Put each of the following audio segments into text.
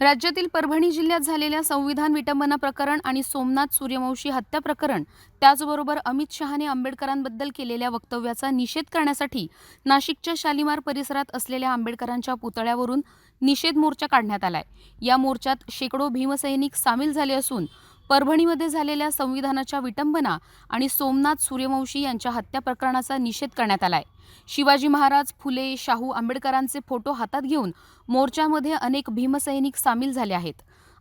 राज्यातील परभणी जिल्ह्यात झालेल्या संविधान विटंबना प्रकरण आणि सोमनाथ सूर्यवंशी हत्या प्रकरण त्याचबरोबर अमित शहाने आंबेडकरांबद्दल केलेल्या वक्तव्याचा निषेध करण्यासाठी नाशिकच्या शालिमार परिसरात असलेल्या आंबेडकरांच्या पुतळ्यावरून निषेध मोर्चा काढण्यात आलाय. या मोर्चात शेकडो भीमसैनिक सामील झाले असून परभणीमध्ये झालेल्या संविधानाच्या विटंबना आणि सोमनाथ सूर्यवंशी यांच्या हत्या प्रकरणाचा निषेध करण्यात आलाय. शिवाजी महाराज फुले शाहू आंबेडकरांचे फोटो हातात घेऊन मोर्चामध्ये अनेक भीमसैनिक सामील झाले आहेत.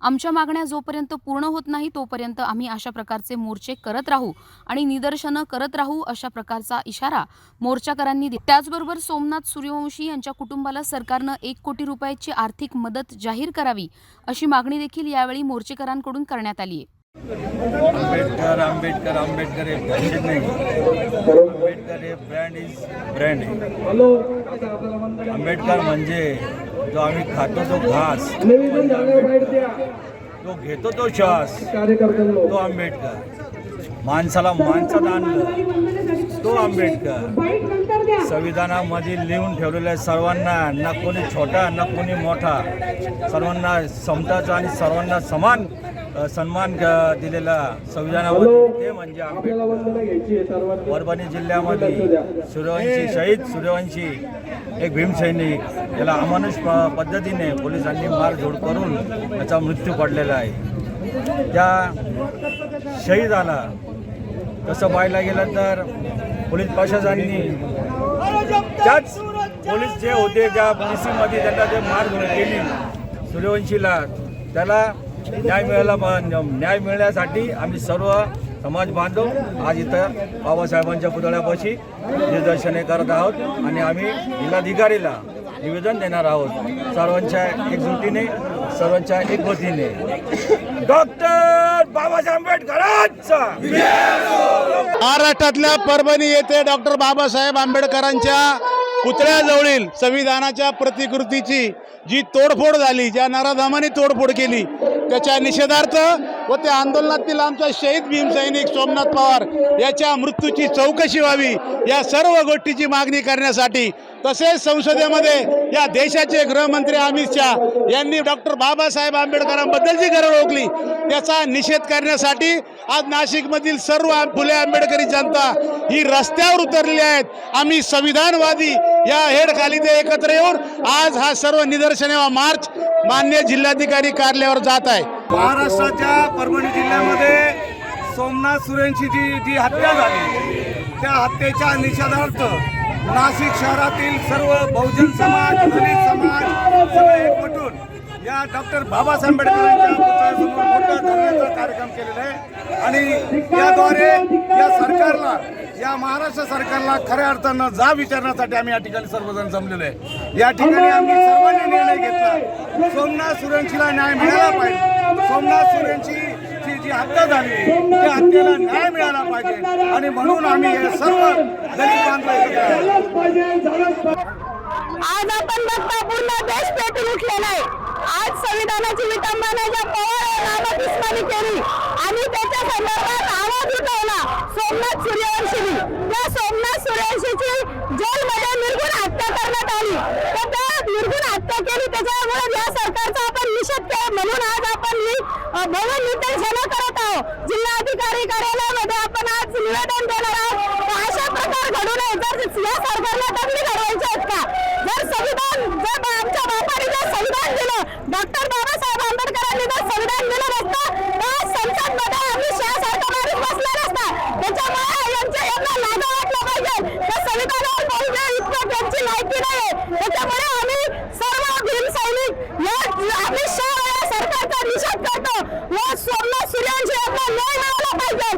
आमच्या मागण्या जोपर्यंत पूर्ण होत नाही तोपर्यंत आम्ही अशा प्रकारचे मोर्चे करत राहू आणि निदर्शनं करत राहू अशा प्रकारचा इशारा मोर्चाकरांनी दिला. त्याचबरोबर सोमनाथ सूर्यवंशी यांच्या कुटुंबाला सरकारनं एक कोटी रुपयाची आर्थिक मदत जाहीर करावी अशी मागणी देखील यावेळी मोर्चेकरांकडून करण्यात आली आहे. आंबेडकर आंबेडकर आंबेडकर हे फॅशन नाही. आंबेडकर हे ब्रँड इज ब्रँड आहे. आंबेडकर म्हणजे जो आम्ही खातो तो घास. तो घेतो तो श्वास तो आंबेडकर. माणसाला माणसात आणलं तो आंबेडकर. संविधानामध्ये लिहून ठेवलेल्या सर्वांना ना कोणी छोटा ना कोणी मोठा सर्वांना समताचा आणि सर्वांना समान सन्मान दिलेला संविधानामध्ये ते म्हणजे आंबेडकर. परभणी जिल्ह्यामध्ये सूर्यवंशी शहीद सूर्यवंशी एक भीमसैनिक याला अमानुष पद्धतीने पोलिसांनी मारझोड करून त्याचा मृत्यू पडलेला आहे. त्या शहीदाला तसं पाहायला गेलं तर पोलीस प्रशासनाने त्याच पोलीस जे होते त्या पी सीमध्ये त्यांना जे मारझोड केली सूर्यवंशीला त्याला न्याय मिळायला न्याय मिळण्यासाठी आम्ही सर्व समाज बांधव आज इथं बाबासाहेबांच्या पुतळ्यापाशी निदर्शने करत आहोत आणि आम्ही जिल्हाधिकारीला निवेदन देणार आहोत. सर्वांच्या एकजुटीने सर्वांच्या एकवतीने डॉक्टर बाबासाहेब आंबेडकरांचा! महाराष्ट्रातल्या परभणी येथे डॉक्टर बाबासाहेब आंबेडकरांच्या पुतळ्याजवळील संविधानाच्या प्रतिकृतीची जी तोडफोड झाली ज्या नराधामाने तोडफोड केली त्याच्या निषेधार्थ व त्या आंदोलनातील आमचा शहीद भीमसैनिक सोमनाथ पवार याच्या मृत्यूची चौकशी व्हावी या सर्व गोष्टीची मागणी करण्यासाठी तसेच संसदेमध्ये या देशाचे गृहमंत्री अमित शहा यांनी डॉक्टर बाबासाहेब आंबेडकरांबद्दल जी गरज ओळखली. त्याचा निषेध करण्यासाठी आज नाशिकमधील सर्व फुले आंबेडकरी जनता ही रस्त्यावर उतरलेली आहेत. आम्ही संविधानवादी या हेडखाली ते एकत्र येऊन आज हा सर्व निदर्शने व मार्च मान्य जिल्हाधिकारी कार्यालयावर जात आहे. महाराष्ट्राच्या परभणी जिल्ह्यामध्ये सोमनाथ सुरेंची जी जी हत्या झाली त्या हत्येच्या निषेधार्थ नाशिक शहरातील सर्व बहुजन समाज दलित समाज सगळे एकवटून या डॉक्टर बाबासाहेब आंबेडकरांच्या पुतळ्यासमोर मोठा धरण्याचा कार्यक्रम केलेला आहे. आणि याद्वारे या सरकारला या महाराष्ट्र सरकारला खऱ्या अर्थानं जा विचारण्यासाठी आम्ही या ठिकाणी सर्वजण जमलेलो आहे. या ठिकाणी आम्ही सर्वांनी निर्णय घेतला. सोमनाथ सुरेंशीला न्याय मिळाला पाहिजे. सोमनाथ सुरेंची जी हत्या झाली त्या हत्येला न्याय मिळाला पाहिजे. आणि म्हणून आम्ही हे सर्व दलित बांधव आज आपण बघता पूर्ण देश पेटून उठलेला आहे. आज संविधानाची विटंबना ज्या पवार नावात दुश्मनी केली. आणि त्याच्या संदर्भात आवाज उठवला सोमनाथ सूर्यवंशीनी. त्या सोमनाथ सूर्यवंशीची जेलमध्ये निर्गुण हत्या करण्यात आली. तर त्या निर्गुण हत्या केली त्याच्यामुळे या सरकारचा आपण निषेध केला. म्हणून आज आपण ही अ, भवन निदर्शनं करत आहोत. जिल्हाधिकारी कार्यालयामध्ये आपण आज निवेदन देणार आहोत. अशा प्रकार घडू नये. जर या bàjẹ́